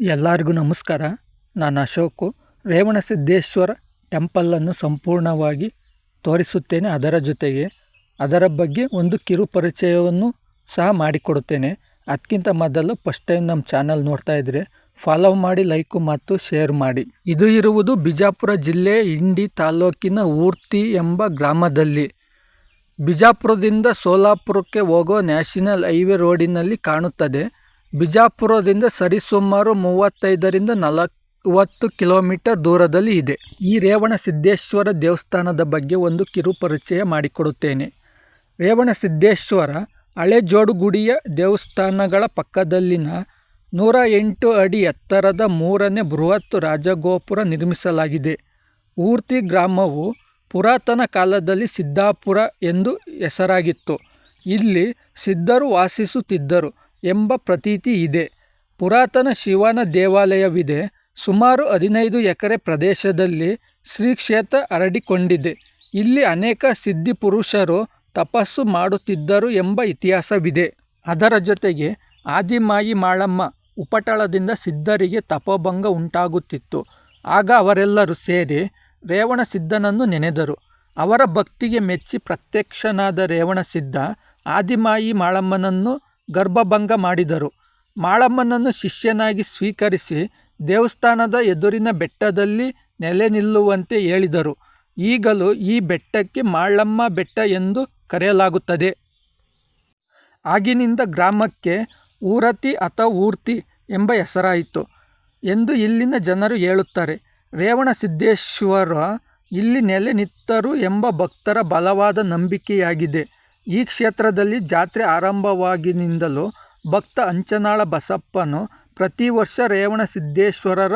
ಎಲ್ಲರಿಗೂ ನಮಸ್ಕಾರ. ನಾನು ಅಶೋಕು. ರೇವಣಸಿದ್ದೇಶ್ವರ ಟೆಂಪಲನ್ನು ಸಂಪೂರ್ಣವಾಗಿ ತೋರಿಸುತ್ತೇನೆ ಅದರ ಜೊತೆಗೆ. ಅದರ ಬಗ್ಗೆ ಒಂದು ಕಿರು ಪರಿಚಯವನ್ನು ಸಹ ಮಾಡಿಕೊಡುತ್ತೇನೆ. ಅದಕ್ಕಿಂತ ಮೊದಲು ಫಸ್ಟ್ ಟೈಮ್ ನಮ್ಮ ಚಾನಲ್ ನೋಡ್ತಾ ಇದ್ದರೆ ಫಾಲೋ ಮಾಡಿ ಲೈಕು ಮತ್ತು ಶೇರ್ ಮಾಡಿ. ಇದು ಇರುವುದು ಬಿಜಾಪುರ ಜಿಲ್ಲೆ ಇಂಡಿ ತಾಲೂಕಿನ ಊರ್ತಿ ಎಂಬ ಗ್ರಾಮದಲ್ಲಿ. ಬಿಜಾಪುರದಿಂದ ಸೋಲಾಪುರಕ್ಕೆ ಹೋಗೋ ನ್ಯಾಷನಲ್ ಹೈವೇ ರೋಡಿನಲ್ಲಿ ಕಾಣುತ್ತದೆ. ಬಿಜಾಪುರದಿಂದ ಸರಿಸುಮಾರು ಮೂವತ್ತೈದರಿಂದ ನಲವತ್ತು ಕಿಲೋಮೀಟರ್ ದೂರದಲ್ಲಿ ಇದೆ. ಈ ರೇವಣ ಸಿದ್ದೇಶ್ವರ ದೇವಸ್ಥಾನದ ಬಗ್ಗೆ ಒಂದು ಕಿರು ಪರಿಚಯ ಮಾಡಿಕೊಡುತ್ತೇನೆ. ರೇವಣ ಸಿದ್ದೇಶ್ವರ ಹಳೆ ಜೋಡುಗುಡಿಯ ದೇವಸ್ಥಾನಗಳ ಪಕ್ಕದಲ್ಲಿನ ನೂರ ಎಂಟು ಅಡಿ ಎತ್ತರದ ಮೂರನೇ ಬೃಹತ್ ರಾಜಗೋಪುರ ನಿರ್ಮಿಸಲಾಗಿದೆ. ಊರ್ತಿ ಗ್ರಾಮವು ಪುರಾತನ ಕಾಲದಲ್ಲಿ ಸಿದ್ದಾಪುರ ಎಂದು ಹೆಸರಾಗಿತ್ತು. ಇಲ್ಲಿ ಸಿದ್ಧರು ವಾಸಿಸುತ್ತಿದ್ದರು. ಎಂಬ ಪ್ರತೀತಿ ಇದೆ. ಪುರಾತನ ಶಿವನ ದೇವಾಲಯವಿದೆ. ಸುಮಾರು ಹದಿನೈದು ಎಕರೆ ಪ್ರದೇಶದಲ್ಲಿ ಶ್ರೀ ಕ್ಷೇತ್ರ ಹರಡಿಕೊಂಡಿದೆ. ಇಲ್ಲಿ ಅನೇಕ ಸಿದ್ಧಿ ಪುರುಷರು ತಪಸ್ಸು ಮಾಡುತ್ತಿದ್ದರು ಎಂಬ ಇತಿಹಾಸವಿದೆ. ಅದರ ಜೊತೆಗೆ ಆದಿಮಾಯಿ ಮಾಳಮ್ಮ ಉಪಟಳದಿಂದ ಸಿದ್ಧರಿಗೆ ತಪೋಭಂಗ ಉಂಟಾಗುತ್ತಿತ್ತು. ಆಗ ಅವರೆಲ್ಲರೂ ಸೇರಿ ರೇವಣಸಿದ್ಧನನ್ನು ನೆನೆದರು. ಅವರ ಭಕ್ತಿಗೆ ಮೆಚ್ಚಿ ಪ್ರತ್ಯಕ್ಷನಾದ ರೇವಣಸಿದ್ಧ ಆದಿಮಾಯಿ ಮಾಳಮ್ಮನನ್ನು ಗರ್ಭಭಂಗ ಮಾಡಿದರು. ಮಾಳಮ್ಮನನ್ನು ಶಿಷ್ಯನಾಗಿ ಸ್ವೀಕರಿಸಿ ದೇವಸ್ಥಾನದ ಎದುರಿನ ಬೆಟ್ಟದಲ್ಲಿ ನೆಲೆ ನಿಲ್ಲುವಂತೆ ಹೇಳಿದರು. ಈಗಲೂ ಈ ಬೆಟ್ಟಕ್ಕೆ ಮಾಳಮ್ಮ ಬೆಟ್ಟ ಎಂದು ಕರೆಯಲಾಗುತ್ತದೆ. ಆಗಿನಿಂದ ಗ್ರಾಮಕ್ಕೆ ಊರತಿ ಅಥವಾ ಊರ್ತಿ ಎಂಬ ಹೆಸರಾಯಿತು ಎಂದು ಇಲ್ಲಿನ ಜನರು ಹೇಳುತ್ತಾರೆ. ರೇವಣಸಿದ್ದೇಶ್ವರ ಇಲ್ಲಿ ನೆಲೆ ನಿತ್ತರು ಎಂಬ ಭಕ್ತರ ಬಲವಾದ ನಂಬಿಕೆಯಾಗಿದೆ. ಈ ಕ್ಷೇತ್ರದಲ್ಲಿ ಜಾತ್ರೆ ಆರಂಭವಾಗಿನಿಂದಲೂ ಭಕ್ತ ಅಂಚನಾಳ ಬಸಪ್ಪನು ಪ್ರತಿ ವರ್ಷ ರೇವಣಸಿದ್ದೇಶ್ವರರ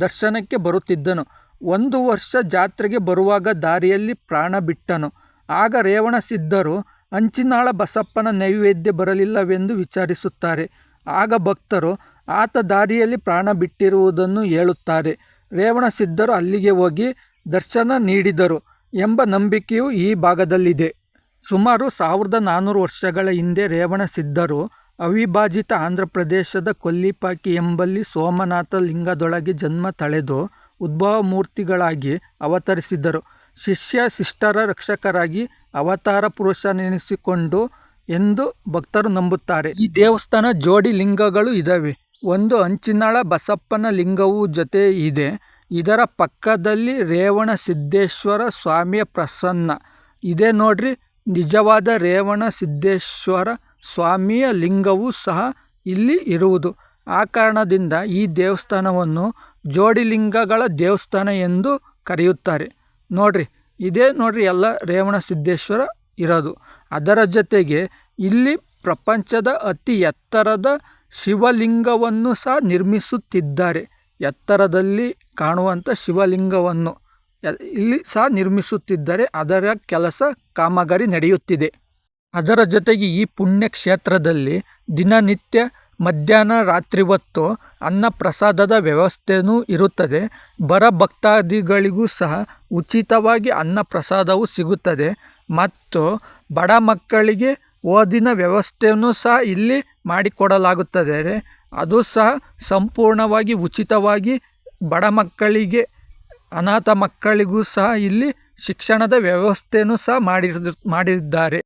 ದರ್ಶನಕ್ಕೆ ಬರುತ್ತಿದ್ದನು. ಒಂದು ವರ್ಷ ಜಾತ್ರೆಗೆ ಬರುವಾಗ ದಾರಿಯಲ್ಲಿ ಪ್ರಾಣ ಬಿಟ್ಟನು. ಆಗ ರೇವಣಸಿದ್ಧರು ಅಂಚಿನಾಳ ಬಸಪ್ಪನ ನೈವೇದ್ಯ ಬರಲಿಲ್ಲವೆಂದು ವಿಚಾರಿಸುತ್ತಾರೆ. ಆಗ ಭಕ್ತರು ಆತ ದಾರಿಯಲ್ಲಿ ಪ್ರಾಣ ಬಿಟ್ಟಿರುವುದನ್ನು ಹೇಳುತ್ತಾರೆ. ರೇವಣಸಿದ್ಧರು ಅಲ್ಲಿಗೆ ಹೋಗಿ ದರ್ಶನ ನೀಡಿದರು ಎಂಬ ನಂಬಿಕೆಯು ಈ ಭಾಗದಲ್ಲಿದೆ. ಸುಮಾರು ಸಾವಿರದ ನಾನ್ನೂರು ವರ್ಷಗಳ ಹಿಂದೆ ರೇವಣಸಿದ್ಧರು ಅವಿಭಾಜಿತ ಆಂಧ್ರಪ್ರದೇಶದ ಕೊಲ್ಲಿಪಾಕಿ ಎಂಬಲ್ಲಿ ಸೋಮನಾಥ ಲಿಂಗದೊಳಗೆ ಜನ್ಮ ತಳೆದು ಉದ್ಭವ ಮೂರ್ತಿಗಳಾಗಿ ಅವತರಿಸಿದರು. ಶಿಷ್ಯ ಶಿಷ್ಟರ ರಕ್ಷಕರಾಗಿ ಅವತಾರ ಪುರುಷನೆನಿಸಿಕೊಂಡು ಎಂದು ಭಕ್ತರು ನಂಬುತ್ತಾರೆ. ಈ ದೇವಸ್ಥಾನ ಜೋಡಿ ಲಿಂಗಗಳು ಇದ್ದಾವೆ ಒಂದು ಅಂಚಿನಾಳ ಬಸಪ್ಪನ ಲಿಂಗವು ಜೊತೆ ಇದೆ. ಇದರ ಪಕ್ಕದಲ್ಲಿ ರೇವಣ ಸಿದ್ದೇಶ್ವರ ಸ್ವಾಮಿಯ ಪ್ರಸನ್ನ. ಇದೆ ನೋಡ್ರಿ ನಿಜವಾದ ರೇವಣ ಸಿದ್ದೇಶ್ವರ ಸ್ವಾಮಿಯ ಲಿಂಗವೂ ಸಹ ಇಲ್ಲಿ ಇರುವುದು. ಆ ಕಾರಣದಿಂದ ಈ ದೇವಸ್ಥಾನವನ್ನು ಜೋಡಿಲಿಂಗಗಳ ದೇವಸ್ಥಾನ ಎಂದು ಕರೆಯುತ್ತಾರೆ. ನೋಡ್ರಿ, ಇದೇ ನೋಡ್ರಿ ಎಲ್ಲ ರೇವಣ ಸಿದ್ದೇಶ್ವರ ಇರೋದು. ಅದರ ಜೊತೆಗೆ ಇಲ್ಲಿ ಪ್ರಪಂಚದ ಅತಿ ಎತ್ತರದ ಶಿವಲಿಂಗವನ್ನು ಸಹ ನಿರ್ಮಿಸುತ್ತಿದ್ದಾರೆ. ಎತ್ತರದಲ್ಲಿ ಕಾಣುವಂಥ ಶಿವಲಿಂಗವನ್ನು. ಇಲ್ಲಿ ಸಹ ನಿರ್ಮಿಸುತ್ತಿದ್ದರೆ ಅದರ ಕೆಲಸ ಕಾಮಗಾರಿ ನಡೆಯುತ್ತಿದೆ. ಅದರ ಜೊತೆಗೆ ಈ ಪುಣ್ಯ ಕ್ಷೇತ್ರದಲ್ಲಿ ದಿನನಿತ್ಯ ಮಧ್ಯಾಹ್ನ ರಾತ್ರಿ ಹೊತ್ತು ಅನ್ನ ಪ್ರಸಾದದ ವ್ಯವಸ್ಥೆಯೂ ಇರುತ್ತದೆ. ಬರ ಭಕ್ತಾದಿಗಳಿಗೂ ಸಹ ಉಚಿತವಾಗಿ ಅನ್ನ ಪ್ರಸಾದವು ಸಿಗುತ್ತದೆ ಮತ್ತು ಬಡ ಮಕ್ಕಳಿಗೆ ಓದಿನ ವ್ಯವಸ್ಥೆಯನ್ನು ಸಹ ಇಲ್ಲಿ ಮಾಡಿಕೊಡಲಾಗುತ್ತದೆ. ಅದು ಸಹ ಸಂಪೂರ್ಣವಾಗಿ ಉಚಿತವಾಗಿ ಬಡ ಮಕ್ಕಳಿಗೆ ಅನಾಥ ಮಕ್ಕಳಿಗೂ ಸಹ ಇಲ್ಲಿ ಶಿಕ್ಷಣದ ವ್ಯವಸ್ಥೆಯನ್ನು ಸಹ ಮಾಡಿರ್ ಮಾಡಿದ್ದಾರೆ.